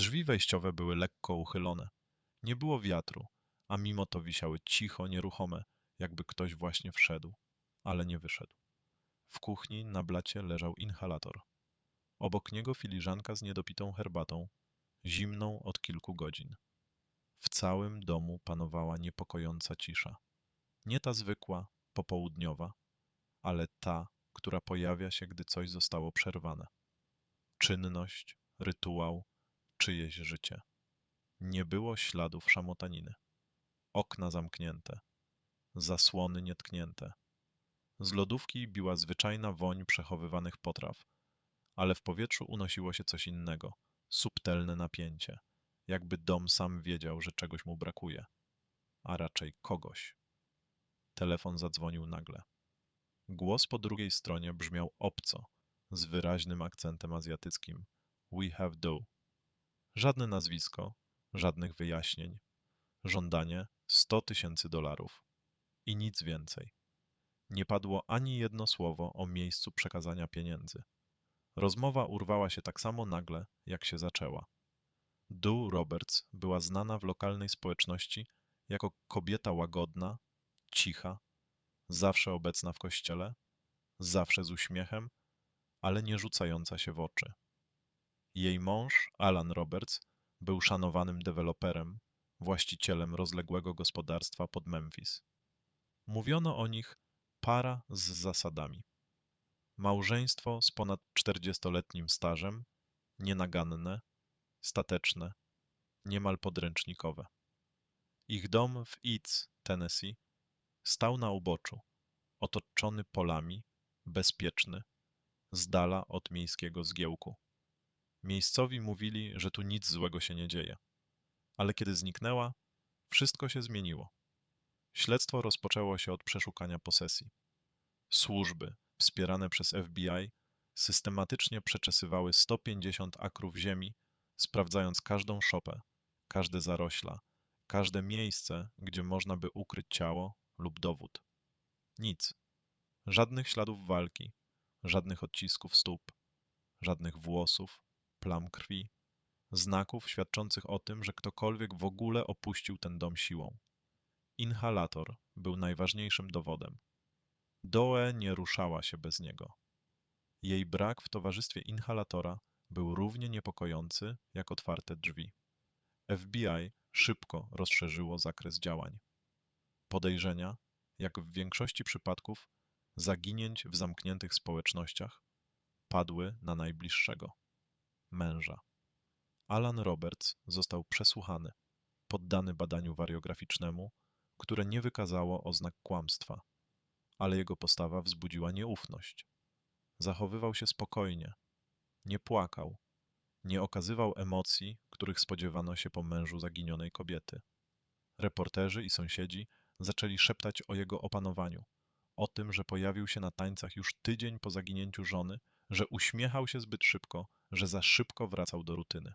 Drzwi wejściowe były lekko uchylone. Nie było wiatru, a mimo to wisiały cicho, nieruchome, jakby ktoś właśnie wszedł, ale nie wyszedł. W kuchni na blacie leżał inhalator. Obok niego filiżanka z niedopitą herbatą, zimną od kilku godzin. W całym domu panowała niepokojąca cisza. Nie ta zwykła, popołudniowa, ale ta, która pojawia się, gdy coś zostało przerwane. Czynność, rytuał, czyjeś życie. Nie było śladów szamotaniny. Okna zamknięte, zasłony nietknięte. Z lodówki biła zwyczajna woń przechowywanych potraw, ale w powietrzu unosiło się coś innego, subtelne napięcie, jakby dom sam wiedział, że czegoś mu brakuje, a raczej kogoś. Telefon zadzwonił nagle. Głos po drugiej stronie brzmiał obco, z wyraźnym akcentem azjatyckim. We have do. Żadne nazwisko, żadnych wyjaśnień. Żądanie 100 tysięcy dolarów. I nic więcej. Nie padło ani jedno słowo o miejscu przekazania pieniędzy. Rozmowa urwała się tak samo nagle, jak się zaczęła. Du Roberts była znana w lokalnej społeczności jako kobieta łagodna, cicha, zawsze obecna w kościele, zawsze z uśmiechem, ale nie rzucająca się w oczy. Jej mąż, Alan Roberts, był szanowanym deweloperem, właścicielem rozległego gospodarstwa pod Memphis. Mówiono o nich para z zasadami. Małżeństwo z ponad czterdziestoletnim stażem, nienaganne, stateczne, niemal podręcznikowe. Ich dom w Eats, Tennessee, stał na uboczu, otoczony polami, bezpieczny, z dala od miejskiego zgiełku. Miejscowi mówili, że tu nic złego się nie dzieje. Ale kiedy zniknęła, wszystko się zmieniło. Śledztwo rozpoczęło się od przeszukania posesji. Służby, wspierane przez FBI, systematycznie przeczesywały 150 akrów ziemi, sprawdzając każdą szopę, każde zarośla, każde miejsce, gdzie można by ukryć ciało lub dowód. Nic. Żadnych śladów walki, żadnych odcisków stóp, żadnych włosów, plam krwi, znaków świadczących o tym, że ktokolwiek w ogóle opuścił ten dom siłą. Inhalator był najważniejszym dowodem. Doe nie ruszała się bez niego. Jej brak w towarzystwie inhalatora był równie niepokojący jak otwarte drzwi. FBI szybko rozszerzyło zakres działań. Podejrzenia, jak w większości przypadków zaginięć w zamkniętych społecznościach, padły na najbliższego męża. Alan Roberts został przesłuchany, poddany badaniu wariograficznemu, które nie wykazało oznak kłamstwa, ale jego postawa wzbudziła nieufność. Zachowywał się spokojnie, nie płakał, nie okazywał emocji, których spodziewano się po mężu zaginionej kobiety. Reporterzy i sąsiedzi zaczęli szeptać o jego opanowaniu, o tym, że pojawił się na tańcach już tydzień po zaginięciu żony, że uśmiechał się zbyt szybko, że za szybko wracał do rutyny.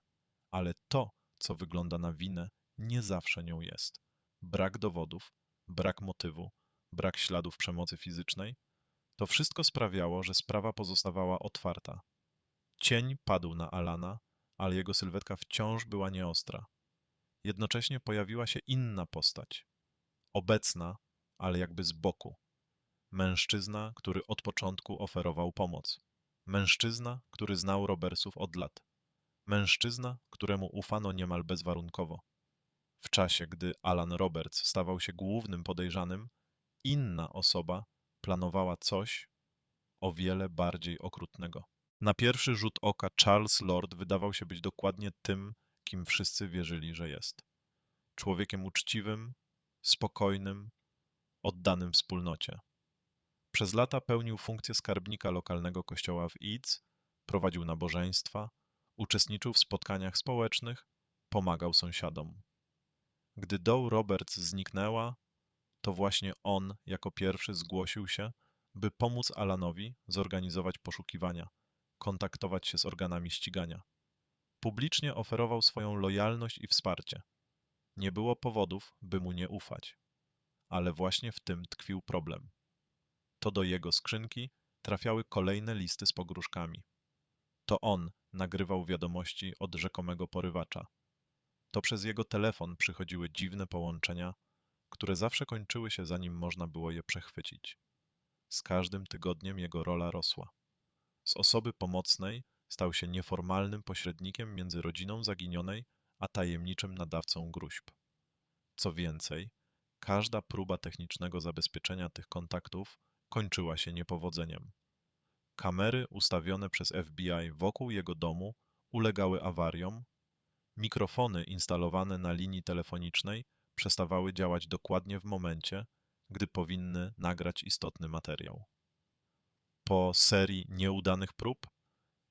Ale to, co wygląda na winę, nie zawsze nią jest. Brak dowodów, brak motywu, brak śladów przemocy fizycznej to wszystko sprawiało, że sprawa pozostawała otwarta. Cień padł na Alana, ale jego sylwetka wciąż była nieostra. Jednocześnie pojawiła się inna postać. Obecna, ale jakby z boku. Mężczyzna, który od początku oferował pomoc. Mężczyzna, który znał Robersów od lat. Mężczyzna, któremu ufano niemal bezwarunkowo. W czasie, gdy Alan Roberts stawał się głównym podejrzanym, inna osoba planowała coś o wiele bardziej okrutnego. Na pierwszy rzut oka Charles Lord wydawał się być dokładnie tym, kim wszyscy wierzyli, że jest. Człowiekiem uczciwym, spokojnym, oddanym wspólnocie. Przez lata pełnił funkcję skarbnika lokalnego kościoła w Eads, prowadził nabożeństwa, uczestniczył w spotkaniach społecznych, pomagał sąsiadom. Gdy Doe Roberts zniknęła, to właśnie on jako pierwszy zgłosił się, by pomóc Alanowi zorganizować poszukiwania, kontaktować się z organami ścigania. Publicznie oferował swoją lojalność i wsparcie. Nie było powodów, by mu nie ufać. Ale właśnie w tym tkwił problem. To do jego skrzynki trafiały kolejne listy z pogróżkami. To on nagrywał wiadomości od rzekomego porywacza. To przez jego telefon przychodziły dziwne połączenia, które zawsze kończyły się zanim można było je przechwycić. Z każdym tygodniem jego rola rosła. Z osoby pomocnej stał się nieformalnym pośrednikiem między rodziną zaginionej a tajemniczym nadawcą gruźb. Co więcej, każda próba technicznego zabezpieczenia tych kontaktów kończyła się niepowodzeniem. Kamery ustawione przez FBI wokół jego domu ulegały awariom, mikrofony instalowane na linii telefonicznej przestawały działać dokładnie w momencie, gdy powinny nagrać istotny materiał. Po serii nieudanych prób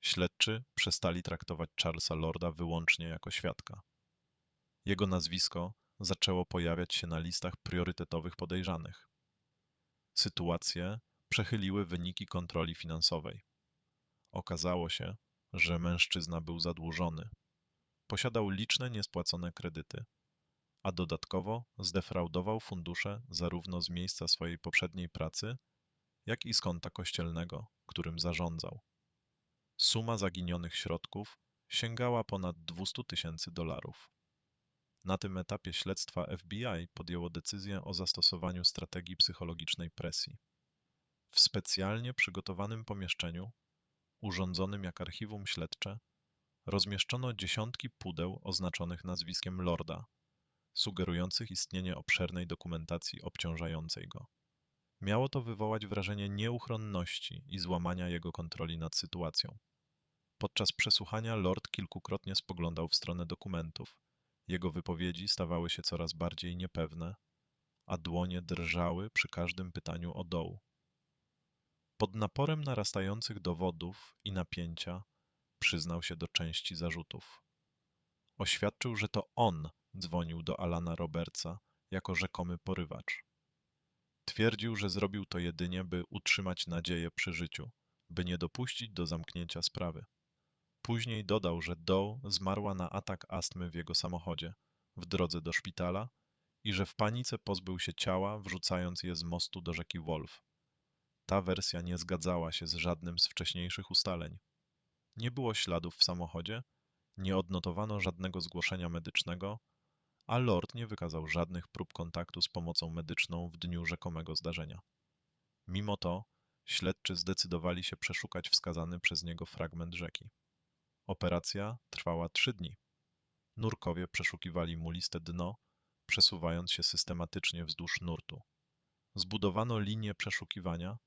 śledczy przestali traktować Charlesa Lorda wyłącznie jako świadka. Jego nazwisko zaczęło pojawiać się na listach priorytetowych podejrzanych. Sytuację przechyliły wyniki kontroli finansowej. Okazało się, że mężczyzna był zadłużony. Posiadał liczne niespłacone kredyty, a dodatkowo zdefraudował fundusze zarówno z miejsca swojej poprzedniej pracy, jak i z konta kościelnego, którym zarządzał. Suma zaginionych środków sięgała ponad 200 tysięcy dolarów. Na tym etapie śledztwa FBI podjęło decyzję o zastosowaniu strategii psychologicznej presji. W specjalnie przygotowanym pomieszczeniu, urządzonym jak archiwum śledcze, rozmieszczono dziesiątki pudeł oznaczonych nazwiskiem Lorda, sugerujących istnienie obszernej dokumentacji obciążającej go. Miało to wywołać wrażenie nieuchronności i złamania jego kontroli nad sytuacją. Podczas przesłuchania Lord kilkukrotnie spoglądał w stronę dokumentów. Jego wypowiedzi stawały się coraz bardziej niepewne, a dłonie drżały przy każdym pytaniu o doł. Pod naporem narastających dowodów i napięcia przyznał się do części zarzutów. Oświadczył, że to on dzwonił do Alana Robertsa jako rzekomy porywacz. Twierdził, że zrobił to jedynie, by utrzymać nadzieję przy życiu, by nie dopuścić do zamknięcia sprawy. Później dodał, że Doe zmarła na atak astmy w jego samochodzie w drodze do szpitala i że w panice pozbył się ciała, wrzucając je z mostu do rzeki Wolf. Ta wersja nie zgadzała się z żadnym z wcześniejszych ustaleń. Nie było śladów w samochodzie, nie odnotowano żadnego zgłoszenia medycznego, a Lord nie wykazał żadnych prób kontaktu z pomocą medyczną w dniu rzekomego zdarzenia. Mimo to śledczy zdecydowali się przeszukać wskazany przez niego fragment rzeki. Operacja trwała trzy dni. Nurkowie przeszukiwali muliste dno, przesuwając się systematycznie wzdłuż nurtu. Zbudowano linię przeszukiwania,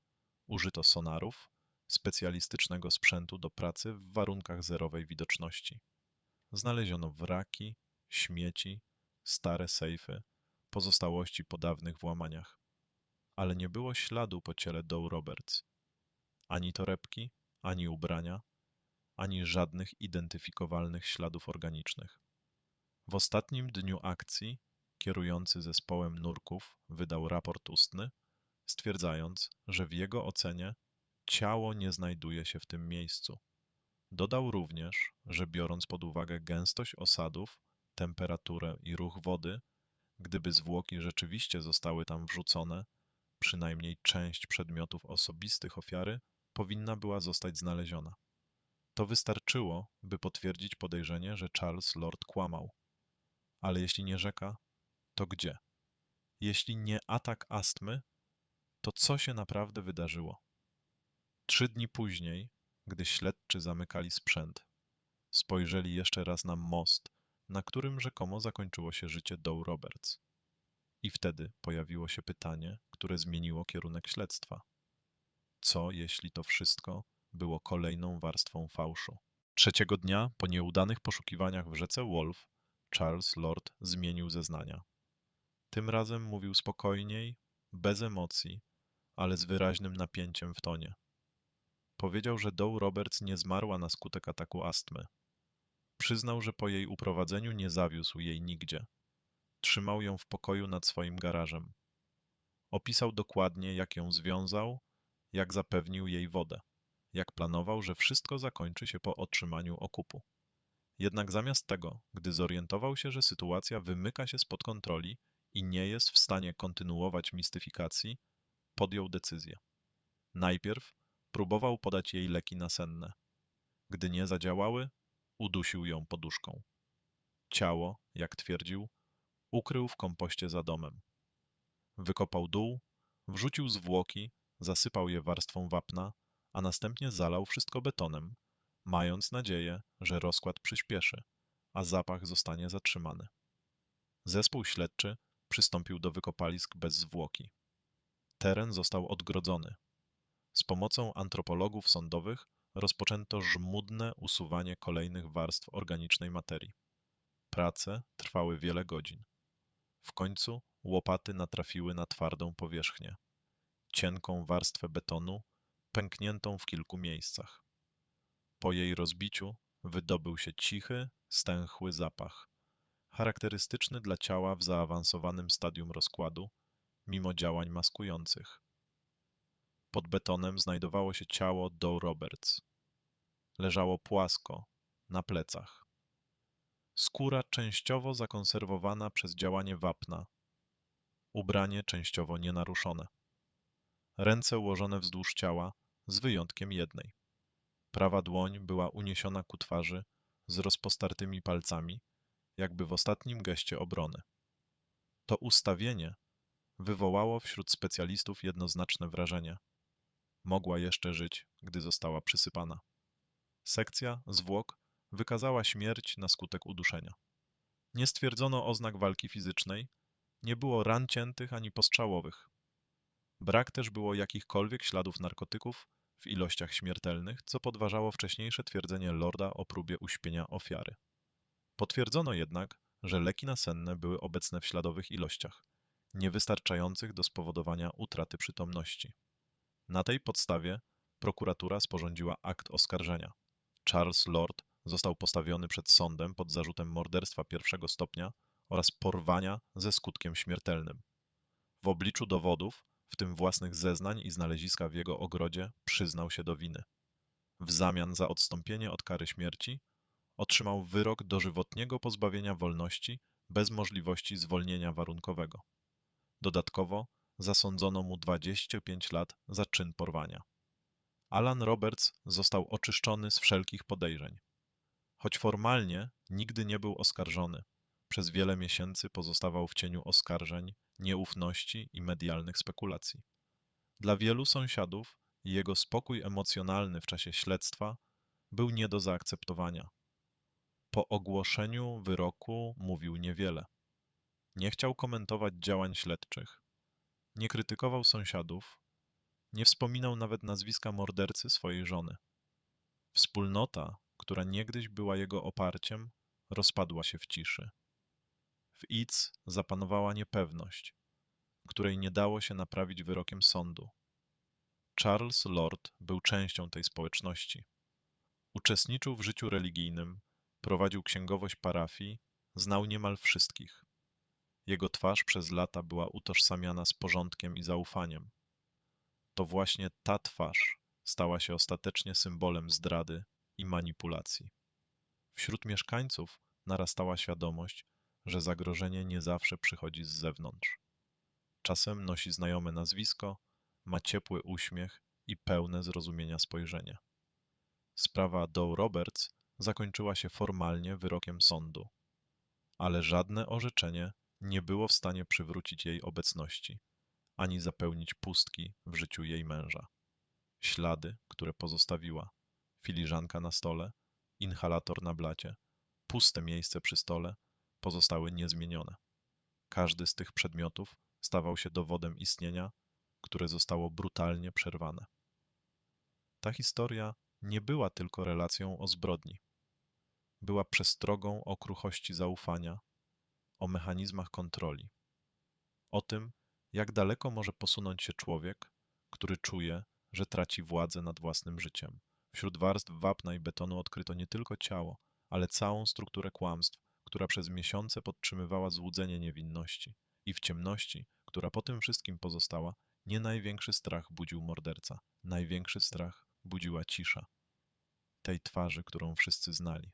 użyto sonarów, specjalistycznego sprzętu do pracy w warunkach zerowej widoczności. Znaleziono wraki, śmieci, stare sejfy, pozostałości po dawnych włamaniach. Ale nie było śladu po ciele Doe Roberts. Ani torebki, ani ubrania, ani żadnych identyfikowalnych śladów organicznych. W ostatnim dniu akcji kierujący zespołem nurków wydał raport ustny, stwierdzając, że w jego ocenie ciało nie znajduje się w tym miejscu. Dodał również, że biorąc pod uwagę gęstość osadów, temperaturę i ruch wody, gdyby zwłoki rzeczywiście zostały tam wrzucone, przynajmniej część przedmiotów osobistych ofiary powinna była zostać znaleziona. To wystarczyło, by potwierdzić podejrzenie, że Charles Lord kłamał. Ale jeśli nie rzeka, to gdzie? Jeśli nie atak astmy, to co się naprawdę wydarzyło? Trzy dni później, gdy śledczy zamykali sprzęt, spojrzeli jeszcze raz na most, na którym rzekomo zakończyło się życie Doe Roberts. I wtedy pojawiło się pytanie, które zmieniło kierunek śledztwa. Co jeśli to wszystko było kolejną warstwą fałszu? Trzeciego dnia, po nieudanych poszukiwaniach w rzece Wolf, Charles Lord zmienił zeznania. Tym razem mówił spokojniej, bez emocji, ale z wyraźnym napięciem w tonie. Powiedział, że Doe Roberts nie zmarła na skutek ataku astmy. Przyznał, że po jej uprowadzeniu nie zawiózł jej nigdzie. Trzymał ją w pokoju nad swoim garażem. Opisał dokładnie, jak ją związał, jak zapewnił jej wodę, jak planował, że wszystko zakończy się po otrzymaniu okupu. Jednak zamiast tego, gdy zorientował się, że sytuacja wymyka się spod kontroli i nie jest w stanie kontynuować mistyfikacji, podjął decyzję. Najpierw próbował podać jej leki nasenne. Gdy nie zadziałały, udusił ją poduszką. Ciało, jak twierdził, ukrył w kompoście za domem. Wykopał dół, wrzucił zwłoki, zasypał je warstwą wapna, a następnie zalał wszystko betonem, mając nadzieję, że rozkład przyspieszy, a zapach zostanie zatrzymany. Zespół śledczy przystąpił do wykopalisk bez zwłoki. Teren został odgrodzony. Z pomocą antropologów sądowych rozpoczęto żmudne usuwanie kolejnych warstw organicznej materii. Prace trwały wiele godzin. W końcu łopaty natrafiły na twardą powierzchnię, cienką warstwę betonu, pękniętą w kilku miejscach. Po jej rozbiciu wydobył się cichy, stęchły zapach, charakterystyczny dla ciała w zaawansowanym stadium rozkładu, mimo działań maskujących. Pod betonem znajdowało się ciało Doe Roberts. Leżało płasko, na plecach. Skóra częściowo zakonserwowana przez działanie wapna, ubranie częściowo nienaruszone. Ręce ułożone wzdłuż ciała, z wyjątkiem jednej. Prawa dłoń była uniesiona ku twarzy z rozpostartymi palcami, jakby w ostatnim geście obrony. To ustawienie wywołało wśród specjalistów jednoznaczne wrażenie. Mogła jeszcze żyć, gdy została przysypana. Sekcja zwłok wykazała śmierć na skutek uduszenia. Nie stwierdzono oznak walki fizycznej, nie było ran ciętych ani postrzałowych. Brak też było jakichkolwiek śladów narkotyków w ilościach śmiertelnych, co podważało wcześniejsze twierdzenie Lorda o próbie uśpienia ofiary. Potwierdzono jednak, że leki nasenne były obecne w śladowych ilościach, niewystarczających do spowodowania utraty przytomności. Na tej podstawie prokuratura sporządziła akt oskarżenia. Charles Lord został postawiony przed sądem pod zarzutem morderstwa pierwszego stopnia oraz porwania ze skutkiem śmiertelnym. W obliczu dowodów, w tym własnych zeznań i znaleziska w jego ogrodzie, przyznał się do winy. W zamian za odstąpienie od kary śmierci otrzymał wyrok dożywotniego pozbawienia wolności bez możliwości zwolnienia warunkowego. Dodatkowo zasądzono mu 25 lat za czyn porwania. Alan Roberts został oczyszczony z wszelkich podejrzeń. Choć formalnie nigdy nie był oskarżony, przez wiele miesięcy pozostawał w cieniu oskarżeń, nieufności i medialnych spekulacji. Dla wielu sąsiadów jego spokój emocjonalny w czasie śledztwa był nie do zaakceptowania. Po ogłoszeniu wyroku mówił niewiele. Nie chciał komentować działań śledczych. Nie krytykował sąsiadów. Nie wspominał nawet nazwiska mordercy swojej żony. Wspólnota, która niegdyś była jego oparciem, rozpadła się w ciszy. W Idz zapanowała niepewność, której nie dało się naprawić wyrokiem sądu. Charles Lord był częścią tej społeczności. Uczestniczył w życiu religijnym, prowadził księgowość parafii, znał niemal wszystkich. Jego twarz przez lata była utożsamiana z porządkiem i zaufaniem. To właśnie ta twarz stała się ostatecznie symbolem zdrady i manipulacji. Wśród mieszkańców narastała świadomość, że zagrożenie nie zawsze przychodzi z zewnątrz. Czasem nosi znajome nazwisko, ma ciepły uśmiech i pełne zrozumienia spojrzenie. Sprawa Doe Roberts zakończyła się formalnie wyrokiem sądu, ale żadne orzeczenie nie było w stanie przywrócić jej obecności, ani zapełnić pustki w życiu jej męża. Ślady, które pozostawiła, filiżanka na stole, inhalator na blacie, puste miejsce przy stole, pozostały niezmienione. Każdy z tych przedmiotów stawał się dowodem istnienia, które zostało brutalnie przerwane. Ta historia nie była tylko relacją o zbrodni. Była przestrogą o kruchości zaufania, o mechanizmach kontroli, o tym, jak daleko może posunąć się człowiek, który czuje, że traci władzę nad własnym życiem. Wśród warstw wapna i betonu odkryto nie tylko ciało, ale całą strukturę kłamstw, która przez miesiące podtrzymywała złudzenie niewinności. I w ciemności, która po tym wszystkim pozostała, nie największy strach budził morderca. Największy strach budziła cisza tej twarzy, którą wszyscy znali.